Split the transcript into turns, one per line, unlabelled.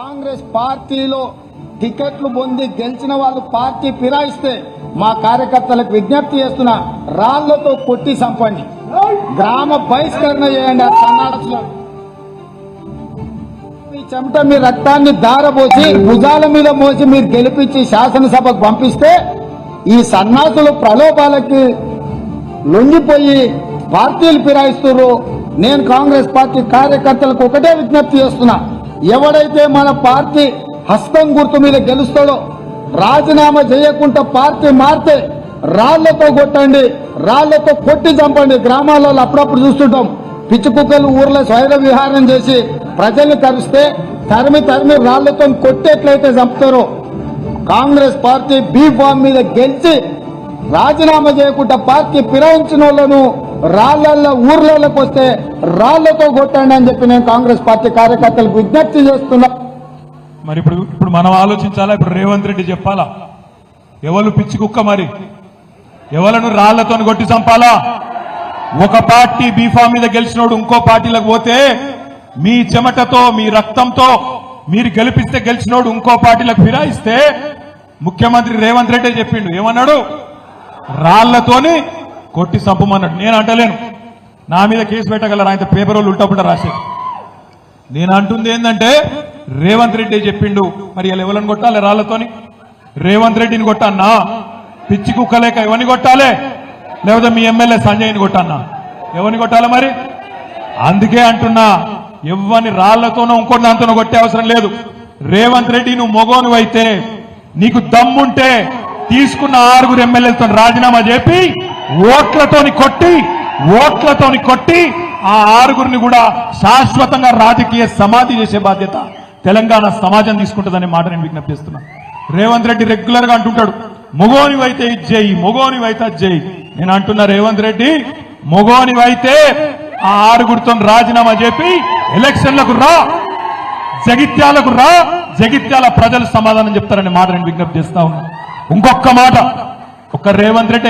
కాంగ్రెస్ పార్టీలో టికెట్లు పొంది గెలిచిన వాళ్ళు పార్టీ ఫిరాయిస్తే మా కార్యకర్తలకు విజ్ఞప్తి చేస్తున్నా రాళ్ళతో కొట్టి చంపండి. గ్రామ బహిష్కరణ చేయండి ఆ సన్నాడసులో మీ చెమట మీ రక్తాన్ని దారబోసి భుజాల మీద మోసి మీరు గెలిపించి శాసనసభకు పంపిస్తే ఈ సన్నాసులు ప్రలోభాలకి లొంగిపోయి పార్టీలు ఫిరాయిస్తున్నారు నేను కాంగ్రెస్ పార్టీ కార్యకర్తలకు ఒకటే విజ్ఞప్తి చేస్తున్నా. ఎవడైతే మన పార్టీ హస్తం గుర్తు మీద గెలుస్తాడో రాజీనామా చేయకుండా పార్టీ మారితే రాళ్ళతో కొట్టండి రాళ్ళతో కొట్టి చంపండి. గ్రామాలలో అప్పుడప్పుడు చూస్తుంటాం. పిచ్చి కుక్కలు ఊర్లో స్వైర విహారం చేసి ప్రజల్ని తరిస్తే తరిమి తరిమి రాళ్ళతో కొట్టేట్లయితే చంపుతారో. కాంగ్రెస్ పార్టీ బీ ఫామ్ మీద గెలిచి రాజీనామా చేయకుండా పార్టీ ఫిరాయించిన వాళ్ళను రాళ్ళల్లో ఊర్లలోకి వస్తే రాళ్ళతో కొట్టండి అని చెప్పి నేను కాంగ్రెస్ పార్టీ కార్యకర్తలకు విజ్ఞప్తి చేస్తున్నా.
మరి ఇప్పుడు ఇప్పుడు మనం ఆలోచించాలా? ఇప్పుడు రేవంత్ రెడ్డి చెప్పాలా? ఎవరు పిచ్చి కుక్క మరి? ఎవలను రాళ్ళతో కొట్టి చంపాలా? ఒక పార్టీ బీఫా మీద గెలిచినోడు ఇంకో పార్టీలకు పోతే మీ చెమటతో మీ రక్తంతో మీరు గెలిపిస్తే గెలిచినోడు ఇంకో పార్టీలకు ఫిరాయిస్తే ముఖ్యమంత్రి రేవంత్ రెడ్డి చెప్పిండు. ఏమన్నాడు? రాళ్ళతోని కొట్టి చంపమన్నాడు నేను అంటలేను. నా మీద కేసు పెట్టగలరు ఆయన పేపర్ వాళ్ళు ఉల్టా రాసేది? నేను అంటుంది ఏంటంటే రేవంత్ రెడ్డి చెప్పిండు. మరి ఇలా ఎవరిని కొట్టాలి రాళ్ళతోని రేవంత్ రెడ్డిని కొట్టన్నా? పిచ్చి కుక్కలేక ఎవరిని కొట్టాలి? లేకపోతే మీ ఎమ్మెల్యే సంజయ్ని కొట్టన్నా? ఎవరిని కొట్టాలి మరి? అందుకే అంటున్నా ఎవరిని రాళ్ళతోనో ఇంకోటి దాంతోనో కొట్టే అవసరం లేదు. రేవంత్ రెడ్డి నువ్వు మొగోను అయితే నీకు దమ్ముంటే తీసుకున్న ఆరుగురు ఎమ్మెల్యేలతో రాజీనామా చెప్పి ఓట్లతోని కొట్టి ఓట్లతోని కొట్టి ఆ ఆరుగురిని కూడా శాశ్వతంగా రాజకీయ సమాధి చేసే బాధ్యత తెలంగాణ సమాజం తీసుకుంటుందనే మాట నేను విజ్ఞప్తిస్తున్నా రేవంత్ రెడ్డి రెగ్యులర్గా అంటుంటాడు మొగోనివైతే ఇది మొగోనివైతే అది చేయి నేను అంటున్నా రేవంత్ రెడ్డి మొగోనివైతే ఆ ఆరుగురితో రాజీనామా చెప్పి ఎలక్షన్లకు రా జగిత్యాలకు రా జగిత్యాల ప్రజలు సమాధానం చెప్తారనే మాట నేను విజ్ఞప్తి చేస్తా ఉన్నా. ఇంకొక మాట ఒక్క రేవంత్ రెడ్డి